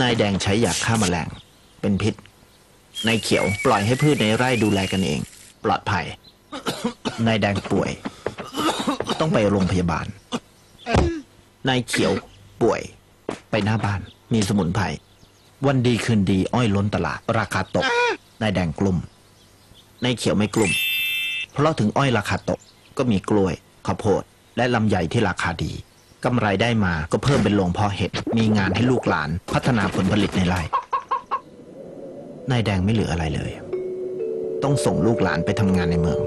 นายแดงใช้ยาฆ่าแมลง เป็นพิษ นายเขียวปล่อยให้พืชในไร่ดูแลกันเอง ปลอดภัย นายแดงป่วย ต้องไปโรงพยาบาล นายเขียวป่วย ไปหน้าบ้าน มีสมุนไพร วันดีคืนดีอ้อยล้นตลาด ราคาตก นายแดงกลุ่ม นายเขียวไม่กลุ่ม เพราะถึงอ้อยราคาตก ก็มีกล้วยข้าวโพด และลำไยที่ราคาดี กำไรได้มาก็เพิ่มเป็นโรงเพาะเห็ด มีงานให้ลูกหลาน พัฒนาผลผลิตในไร่ นายแดงไม่เหลืออะไรเลย ต้องส่งลูกหลานไปทำงานในเมือง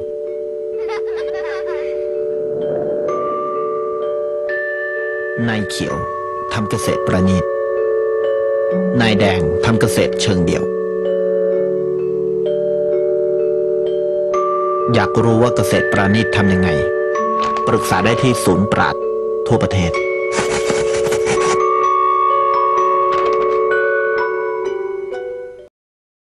นายเขียวทำเกษตรประณีต นายแดงทำเกษตรเชิงเดี่ยว อยากรู้ว่าเกษตรประณีตทำยังไง ปรึกษาได้ที่ศูนย์ปราด ทั่วประเทศ